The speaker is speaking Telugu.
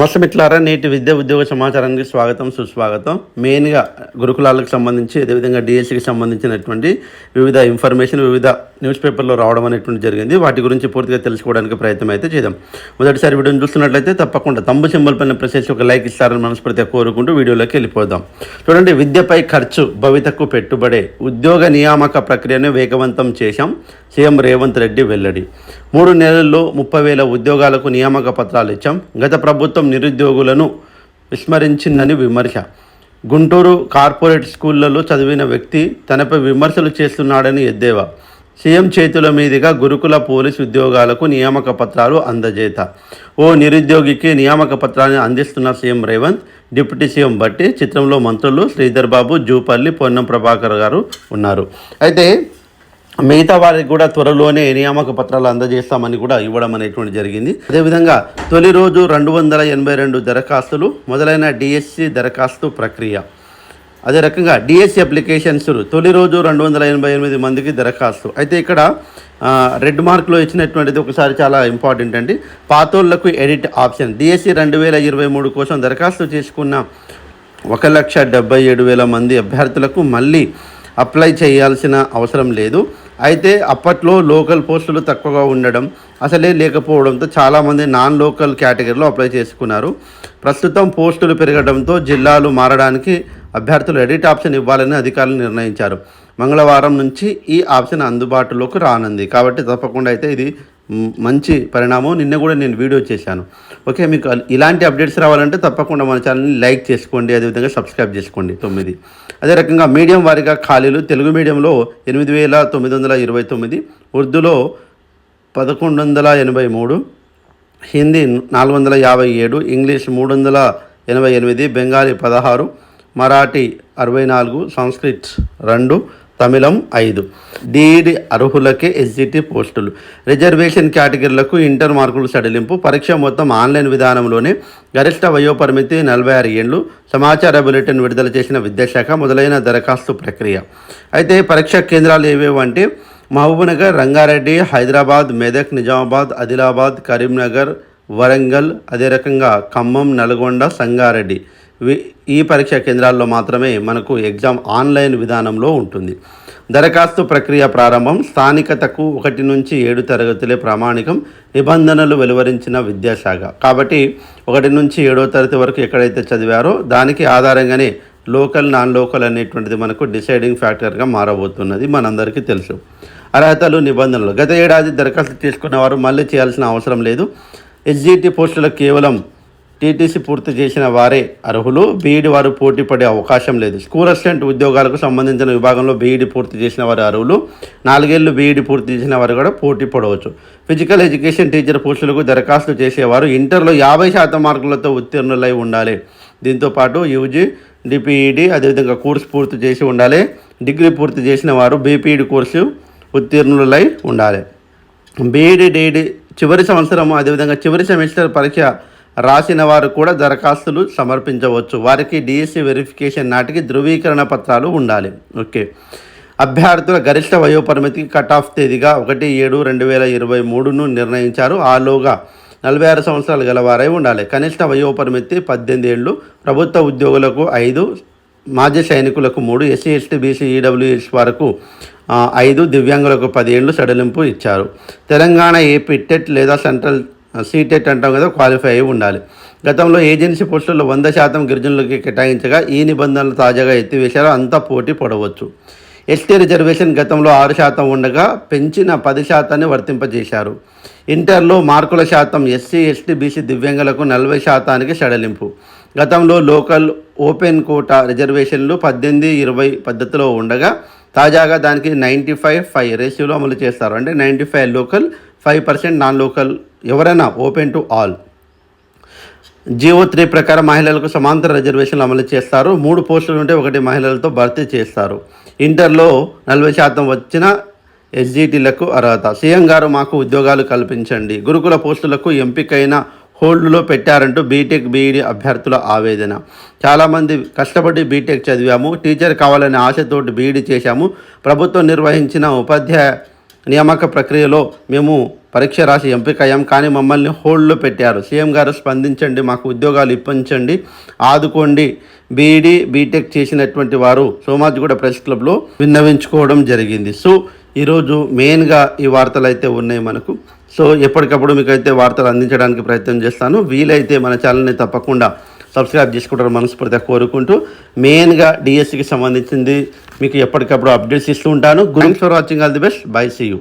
నమస్తే మిట్లారా నేటి విద్య ఉద్యోగ సమాచారానికి స్వాగతం సుస్వాగతం. మెయిన్గా గురుకులాలకు సంబంధించి అదేవిధంగా డిఎస్సికి సంబంధించినటువంటి వివిధ ఇన్ఫర్మేషన్ వివిధ న్యూస్ పేపర్లో రావడం అనేటువంటి జరిగింది. వాటి గురించి పూర్తిగా తెలుసుకోవడానికి ప్రయత్నం అయితే చేద్దాం. మొదటిసారి వీడియోని చూస్తున్నట్లయితే తప్పకుండా తమ్ము సింబల్ పైన ప్రెస్ చేసి ఒక లైక్ ఇస్తారని మనస్ఫూర్తిగా కోరుకుంటూ వీడియోలోకి వెళ్ళిపోదాం. చూడండి విద్యపై ఖర్చు భవితకు పెట్టుబడే ఉద్యోగ నియామక ప్రక్రియను వేగవంతం చేశాం. సీఎం రేవంత్ రెడ్డి వెల్లడి. మూడు నెలల్లో ముప్పై వేల ఉద్యోగాలకు నియామక పత్రాలు ఇచ్చాం. గత ప్రభుత్వం నిరుద్యోగులను విస్మరించిందని విమర్శ. గుంటూరు కార్పొరేట్ స్కూళ్ళలో చదివిన వ్యక్తి తనపై విమర్శలు చేస్తున్నాడని ఎద్దేవా. సీఎం చేతుల మీదుగా గురుకుల పోలీస్ ఉద్యోగాలకు నియామక పత్రాలు అందజేత. ఓ నిరుద్యోగికి నియామక పత్రాన్ని అందిస్తున్న సీఎం రేవంత్ డిప్యూటీ సీఎం బట్టి చిత్రంలో మంత్రులు శ్రీధర్ బాబు జూపల్లి పొన్నం ప్రభాకర్ గారు ఉన్నారు. అయితే మిగతా వారికి కూడా త్వరలోనే నియామక పత్రాలు అందజేస్తామని కూడా ఇవ్వడం అనేటువంటి జరిగింది. అదేవిధంగా తొలి రోజు రెండు వందల ఎనభై రెండు దరఖాస్తులు మొదలైన డిఎస్సి దరఖాస్తు ప్రక్రియ. అదే రకంగా డిఎస్సి అప్లికేషన్స్ తొలి రోజు రెండు వందల ఎనభై ఎనిమిది మందికి దరఖాస్తు. అయితే ఇక్కడ రెడ్ మార్క్లో ఇచ్చినటువంటిది ఒకసారి చాలా ఇంపార్టెంట్ అండి. పాతోళ్ళకు ఎడిట్ ఆప్షన్. డిఎస్సి రెండు వేల ఇరవై మూడు కోసం దరఖాస్తు చేసుకున్న ఒక లక్ష డెబ్బై ఏడు వేల మంది అభ్యర్థులకు మళ్ళీ అప్లై చేయాల్సిన అవసరం లేదు. అయితే అప్పట్లో లోకల్ పోస్టులు తక్కువగా ఉండడం అసలే లేకపోవడంతో చాలామంది నాన్ లోకల్ కేటగిరీలో అప్లై చేసుకున్నారు. ప్రస్తుతం పోస్టులు పెరగడంతో జిల్లాలు మారడానికి అభ్యర్థులు ఎడిట్ ఆప్షన్ ఇవ్వాలని అధికారులు నిర్ణయించారు. మంగళవారం నుంచి ఈ ఆప్షన్ అందుబాటులోకి రానుంది. కాబట్టి తప్పకుండా అయితే ఇది మంచి పరిణామం. నిన్న కూడా నేను వీడియో చేశాను. ఓకే మీకు ఇలాంటి అప్డేట్స్ రావాలంటే తప్పకుండా మన ఛానల్ని లైక్ చేసుకోండి అదేవిధంగా సబ్స్క్రైబ్ చేసుకోండి తొమ్మిది. అదే రకంగా మీడియం వారిగా ఖాళీలు తెలుగు మీడియంలో ఎనిమిది వేల తొమ్మిది వందల ఇరవై తొమ్మిది ఉర్దూలో పదకొండు వందల ఎనభై మూడు హిందీ నాలుగు వందల యాభై ఏడు ఇంగ్లీష్ మూడు వందల ఎనభై ఎనిమిది బెంగాలీ పదహారు మరాఠీ అరవై నాలుగు సంస్కృత్ రెండు తమిళం ఐదు. డిఈడి అర్హులకే ఎస్జిటి పోస్టులు. రిజర్వేషన్ కేటగిరీలకు ఇంటర్ మార్కులు సడలింపు పరీక్ష మొత్తం ఆన్లైన్ విధానంలోనే గరిష్ట వయోపరిమితి నలభై ఆరు ఏళ్ళు సమాచార బులెటిన్ విడుదల చేసిన విద్యాశాఖ మొదలైన దరఖాస్తు ప్రక్రియ. అయితే పరీక్ష కేంద్రాలు ఏవేవంటే అంటే మహబూబ్నగర్ రంగారెడ్డి హైదరాబాద్ మెదక్ నిజామాబాద్ ఆదిలాబాద్ కరీంనగర్ వరంగల్ అదే రకంగా ఖమ్మం నల్గొండ సంగారెడ్డి. ఈ పరీక్షా కేంద్రాల్లో మాత్రమే మనకు ఎగ్జామ్ ఆన్లైన్ విధానంలో ఉంటుంది. దరఖాస్తు ప్రక్రియ ప్రారంభం స్థానికతకు ఒకటి నుంచి ఏడు తరగతులే ప్రామాణికం నిబంధనలు వెలువరించిన విద్యాశాఖ. కాబట్టి ఒకటి నుంచి ఏడో తరగతి వరకు ఎక్కడైతే చదివారో దానికి ఆధారంగానే లోకల్ నాన్ లోకల్ అనేటువంటిది మనకు డిసైడింగ్ ఫ్యాక్టర్గా మారబోతున్నది మనందరికీ తెలుసు. అర్హతలు నిబంధనలు. గత ఏడాది దరఖాస్తు తీసుకున్న వారు మళ్ళీ చేయాల్సిన అవసరం లేదు. ఎస్జిటి పోస్టులకు కేవలం టీటీసీ పూర్తి చేసిన వారే అర్హులు. బీఈడి వారు పోటీ పడే అవకాశం లేదు. స్కూల్ అసిస్టెంట్ ఉద్యోగాలకు సంబంధించిన విభాగంలో బీఈడి పూర్తి చేసిన వారు అర్హులు. నాలుగేళ్ళు బీఈడి పూర్తి చేసిన వారు కూడా పోటీ పడవచ్చు. ఫిజికల్ ఎడ్యుకేషన్ టీచర్ పోస్టులకు దరఖాస్తు చేసేవారు ఇంటర్లో యాభై శాతం మార్కులతో ఉత్తీర్ణులై ఉండాలి. దీంతోపాటు యూజీ డిపిఈడి అదేవిధంగా కోర్సు పూర్తి చేసి ఉండాలి. డిగ్రీ పూర్తి చేసిన వారు బీపీఈడి కోర్సు ఉత్తీర్ణులై ఉండాలి. బీఈడి డిఈడి చివరి సంవత్సరము అదేవిధంగా చివరి సెమిస్టర్ పరీక్ష రాసిన వారు కూడా దరఖాస్తులు సమర్పించవచ్చు. వారికి డిఎస్సి వెరిఫికేషన్ నాటికి ధృవీకరణ పత్రాలు ఉండాలి. ఓకే. అభ్యర్థుల గరిష్ట వయోపరిమితికి కట్ ఆఫ్ తేదీగా ఒకటి ఏడు రెండు వేల ఇరవై మూడును నిర్ణయించారు. ఆలోగా నలభై ఆరు సంవత్సరాలు గలవారై ఉండాలి. కనిష్ట వయోపరిమితి పద్దెనిమిది ఏళ్ళు. ప్రభుత్వ ఉద్యోగులకు ఐదు మాజీ సైనికులకు మూడు ఎస్సీ ఎస్టీ బీసీ ఈడబ్ల్యూఎస్ వరకు ఐదు దివ్యాంగులకు పది ఏళ్ళు సడలింపు ఇచ్చారు. తెలంగాణ ఏపీ టెట్ లేదా సెంట్రల్ సీటెట్ అంటాం కదా క్వాలిఫై అయి ఉండాలి. గతంలో ఏజెన్సీ పోస్టుల్లో వంద శాతం గిరిజనులకి కేటాయించగా ఈ నిబంధనలు తాజాగా ఎత్తివేశారు అంతా పోటీ పడవచ్చు. ఎస్టీ రిజర్వేషన్ గతంలో ఆరు శాతం ఉండగా పెంచిన పది శాతాన్ని వర్తింపజేశారు. ఇంటర్లో మార్కుల శాతం ఎస్సీ ఎస్టీ బీసీ దివ్యాంగులకు నలభై శాతానికి సడలింపు. గతంలో లోకల్ ఓపెన్ కోట రిజర్వేషన్లు పద్దెనిమిది ఇరవై పద్ధతిలో ఉండగా తాజాగా దానికి నైంటీ ఫైవ్ ఫైవ్ రేషియోలో అమలు చేస్తారు. అంటే ninety five local five percent non local ఎవరైనా open to all GO three ప్రకారం మహిళలకు సమాంతర రిజర్వేషన్లు అమలు చేస్తారు. మూడు పోస్టులు ఉంటే ఒకటి మహిళలతో భర్తీ చేస్తారు. ఇంటర్లో నలభై శాతం వచ్చిన ఎస్జీటీలకు అర్హత. సీఎం గారు మాకు ఉద్యోగాలు కల్పించండి. గురుకుల పోస్టులకు ఎంపికైన హోల్డ్లో పెట్టారంటూ బీటెక్ బీఈడి అభ్యర్థుల ఆవేదన. చాలామంది కష్టపడి బీటెక్ చదివాము. టీచర్ కావాలనే ఆశతోటి బీఈడి చేశాము. ప్రభుత్వం నిర్వహించిన ఉపాధ్యాయ నియామక ప్రక్రియలో మేము పరీక్ష రాసి ఎంపిక అయ్యాం కానీ మమ్మల్ని హోల్డ్లో పెట్టారు. సీఎం గారు స్పందించండి మాకు ఉద్యోగాలు ఇప్పించండి. ఆదుకోండి. బీఈడీ బీటెక్ చేసినటువంటి వారు సోమాజిగూడ ప్రెస్ క్లబ్లో విన్నవించుకోవడం జరిగింది. సో ఈరోజు మెయిన్గా ఈ వార్తలు అయితే ఉన్నాయి మనకు. సో ఎప్పటికప్పుడు మీకు అయితే వార్తలు అందించడానికి ప్రయత్నం చేస్తాను. వీలైతే మన ఛానల్ని తప్పకుండా సబ్స్క్రైబ్ చేసుకుంటారు మనస్ఫూర్తిగా కోరుకుంటూ మెయిన్గా డిఎస్సికి సంబంధించింది మీకు ఎప్పటికప్పుడు అప్డేట్స్ ఇస్తూ ఉంటాను. గురించి for watching all the best. Bye see you.